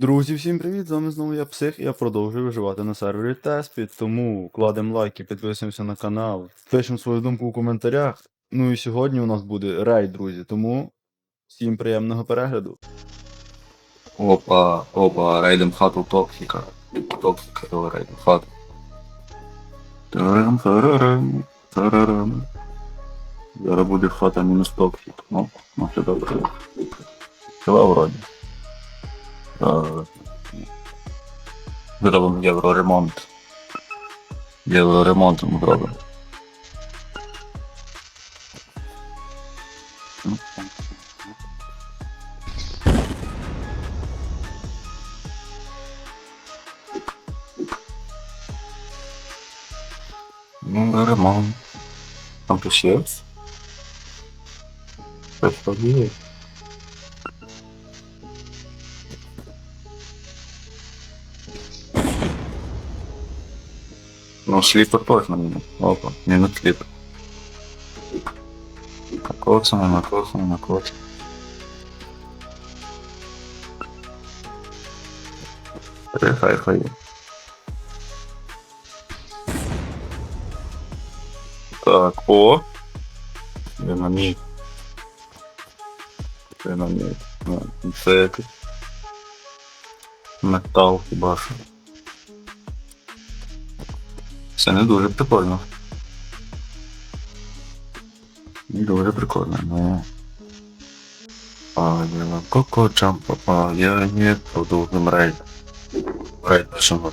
Друзі, всім привіт! З вами знову я Псих, і я продовжую виживати на сервері Теспі, тому кладемо лайки, підписуємося на канал, пишемо свою думку у коментарях. Ну і сьогодні у нас буде рейд, друзі, тому всім приємного перегляду. Опа, опа, рейдем хату Токсика. Токсика, давай рейдем хату. Тарарам, тарарам, тарарам. Зараз буде хата мінус Токсик. Ну, ну все добре. Ціла вроді. Е, Зробимо євроремонт. Євроремонт ми зробимо. Ну, ремонт. Там хтось є? Хтось тут є. Ну, сліпер точно мінус. Опа, мінус сліпер. Накоцано, накоцано, накоцано. Хай, хай, хай. Так, о! Динаміт. Динаміт. Ну, Це якийсь. Метал хіба що. Це не дуже прикольно. Не дуже прикольно, ну. Паніла Коко Джампа Паяні продовжуємо рейд. Рейд пишемо.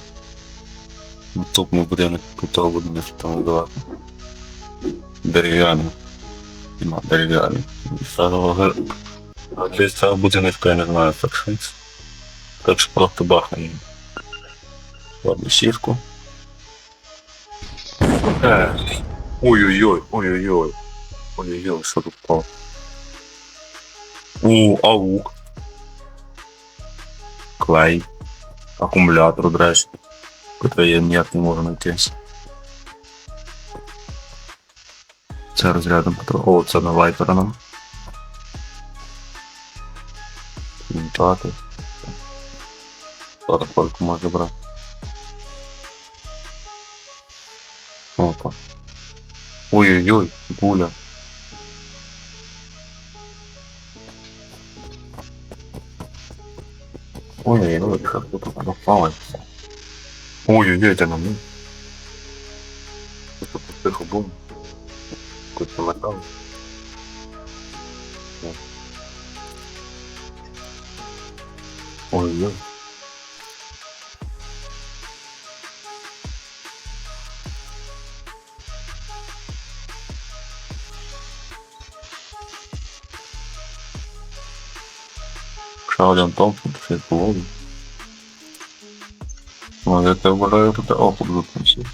Наступний будинок тут того будемо там давати. Дерев'яний. Нема дерев'яний. Старого для цього будиночка я не знаю так швидше. Так що просто бахне. Ладно, сівку. Е. Ой-ой-ой, ой-ой-ой. Ой-ой-ой, що тут впало? О, аук. Клей. Акумулятор, до речі. Котрий я ніяк не можу знайти. Це розрядом потроху. О, це на вайпера нам. Вітати. Зараз польку може брати. Ой-ой-ой, гуля. Ой-ой-ой, що тут напалось. Ой-ой-ой, це на мене. Тут тихо бум. Куча металу. Ой-ой. Ще один Томпсон, ще по воду. Ну, я тебе вважаю, тут окуп запустив.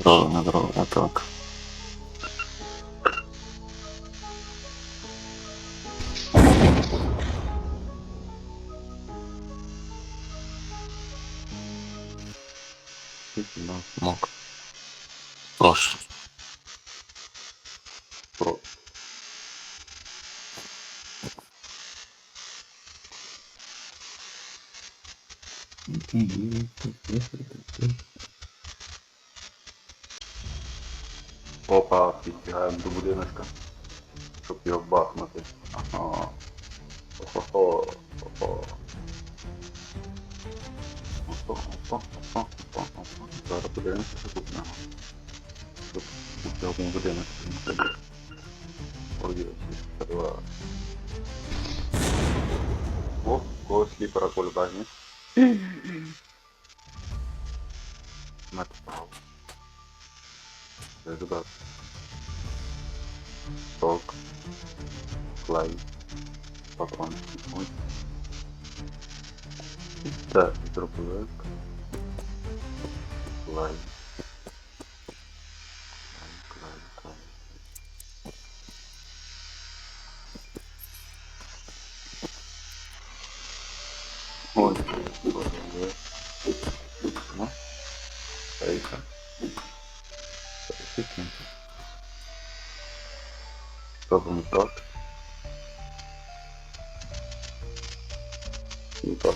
Здорово, не здорово, а так. Мок. Прошу. Про. Опа, підбігаємо до будиночка, щоб його бахнути. Ага. Хо-хо-хо. Хо-хо. Хо-хо-хо-хо-хо-хо. Зараз подивимося, що тут нього. Тут тут цьому будиночку не ходить. Ой, перева. О, когось сліпера полюбає, ні? Мет вправо. Результат. Ток. Клей. Патрони. Ой. Це дробовик. Клей. Ой, дробовик. Ну. Ейка. Пересікнути. Робимо так. І так.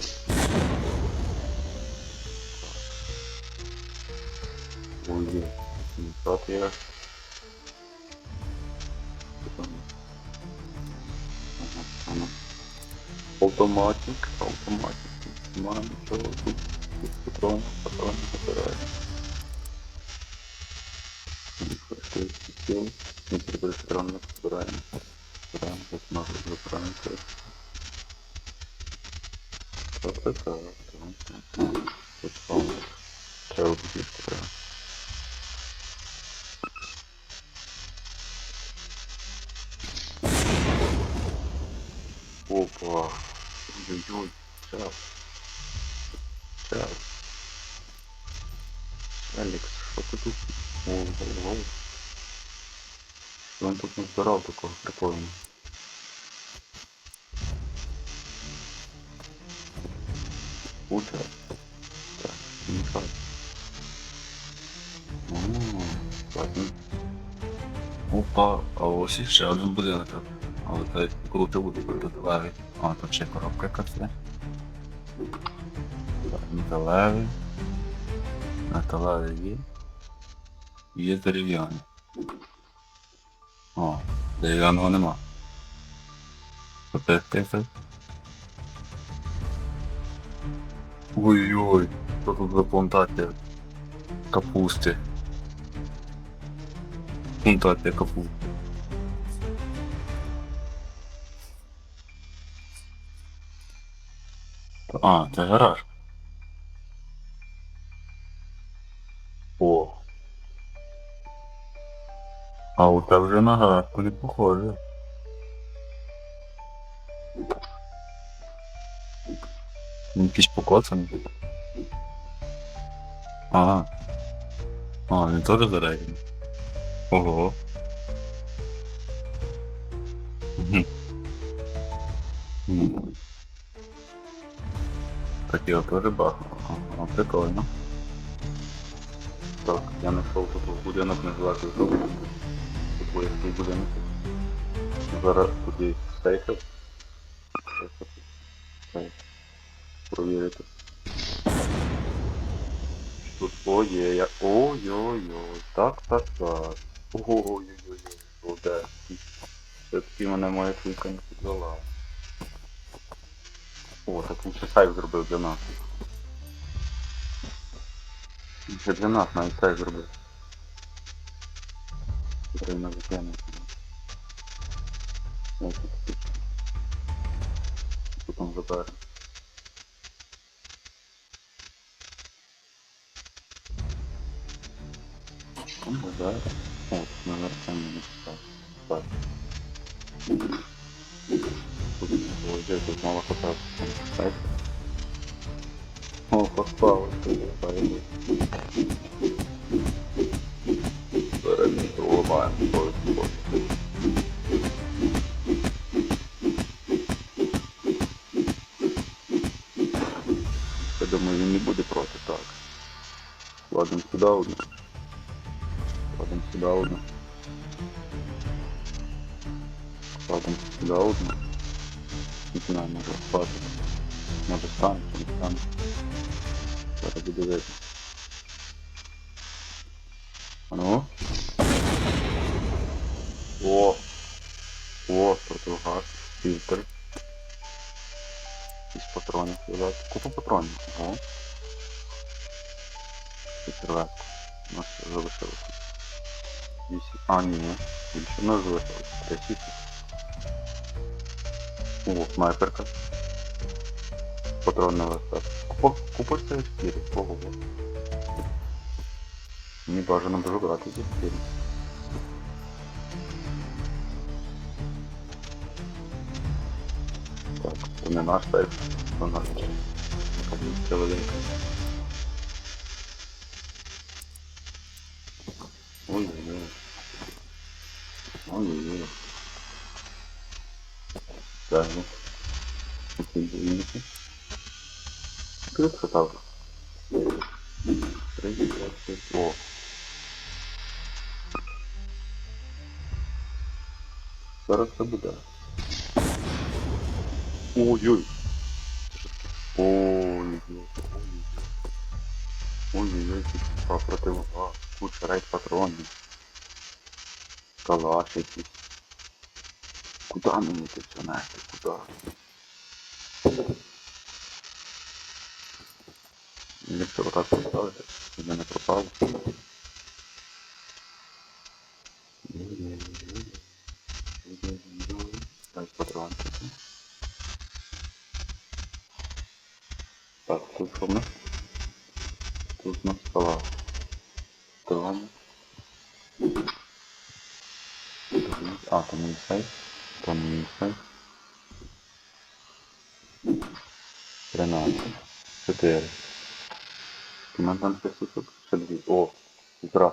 Ой, є. І так є. Ага, ага. Автоматик, автоматик. Маємо нічого тут. Патрон, патрон забирає. Стіл. Ми тепер патрон не збираємо. Тут можна забираємо це. Так, так. Тут пауза. Треба буде треба. Опа. Ой-ой-ой. Час. Алекс, що ти тут? О, о. Він тут не збирав такого прикольного. Утро. Так, не так. О, ладно. Опа, а ось і ще один будинок. Але це круто буде металевий. А, тут ще коробка якась є. Металевий. Металевий є. Є дерев'яний. О, дерев'яного нема. Оце це. Ой-ой, що тут за плантація капусти? Плантація капусти. А, це гараж. А у тебе вже на гаражку не похоже. Він якийсь покоцаний. Ага. А, він теж зарядний. Ого. Так я теж бахну. Ага, прикольно. Так, я знайшов тут будинок називати знову. Воєнний будинок. Зараз тут є Провірити. Тут о, є, я. Ой-ой-ой. Так, так, так. Ой-ой-ой. Буде. Все-таки мене моя кліка не підвела. О, так він ще сайт зробив для нас. Вже для нас навіть сайт зробив. Ось тут. Потім заберемо. Ну, да. О, тут номер там не написав. Тут, тут мало хватает. Сайт. О, попало. Пойду. Зараз Я думаю, він не буде проти, так. Ладно, сюди одну. Ладно, сюди одну. Ладно, сюди одну. Не знаю, може хватить. Може стане, не стане. Зараз буде видно. А фільтр. Якісь патронів лежать. Купу патронів. Ого. Фільтроватку. У нас залишилося. 8. А, нет. ні. Більше. У нас залишилося. 5. О, снайперка. Патронний листат. Купа, купа це 4. Ого. Не бажано дуже брати зі 4. Це не наш сайт, це наш. Це велика. Ой-ой-ой. Ой-ой-ой. Так, ну. Тут будинки. Тут так. О. Зараз це буде. Ой-ой. Ой-ой. Ой-ой-ой, тут противога. Куча рейд патронів. Калаш якийсь. Куда мені це все нести? Куда? Якщо отак поставити, щоб не пропав. Дай патронки. Так, тут що в нас? Тут у нас скала. Там. А, там мій сейф. Там мій сейф. 13. 4. Комендантський суток. Ще дві. О, якраз.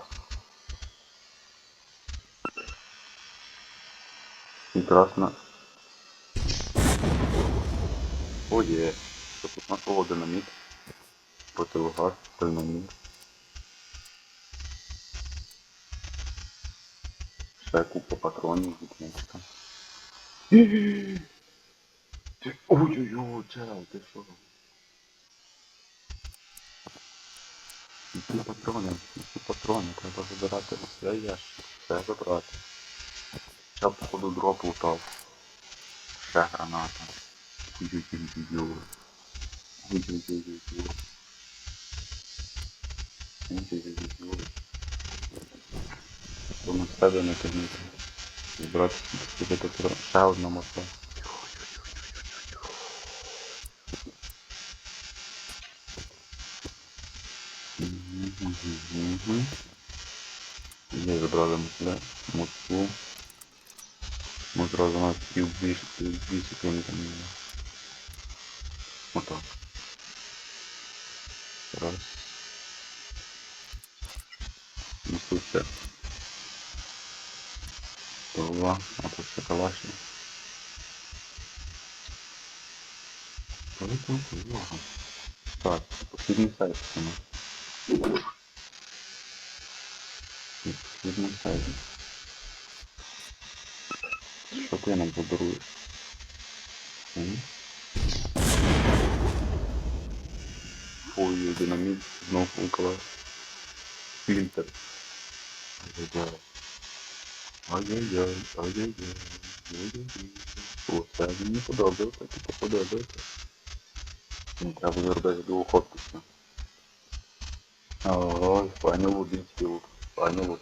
Якраз на... О, є. Нас? Динаміт. Противогаз, динаміт. Ще купа патронів від мечка. Ой-ой-ой, чел, ти що? Які патрони, які патрони, треба забирати все ящик, все забрати. Ще походу дроп лутав. Ще граната. Ой-ой-ой-ой. Ой-ой-ой-ой. Ой-ой-ой-ой. Бо на себе не тягнути. Збирати тільки патрон. Ще одна мота. Є забрали ми Москву. Ми зразу нас пів дві, дві секунди там є. Отак. Раз. Ну тут все. Два, а тут все калашні. Так, послідний сайт у нас. Послідний сайт. Що ти нам подаруєш? Ой, динаміт, но около Фільтр. Ай-яй-яй. Ай-яй-яй, ай-яй-яй, ай-яй-яй. О, це мені подобається, типу подобається. Не треба зробити двохотку. Ой, файно лудить лут, файно лут.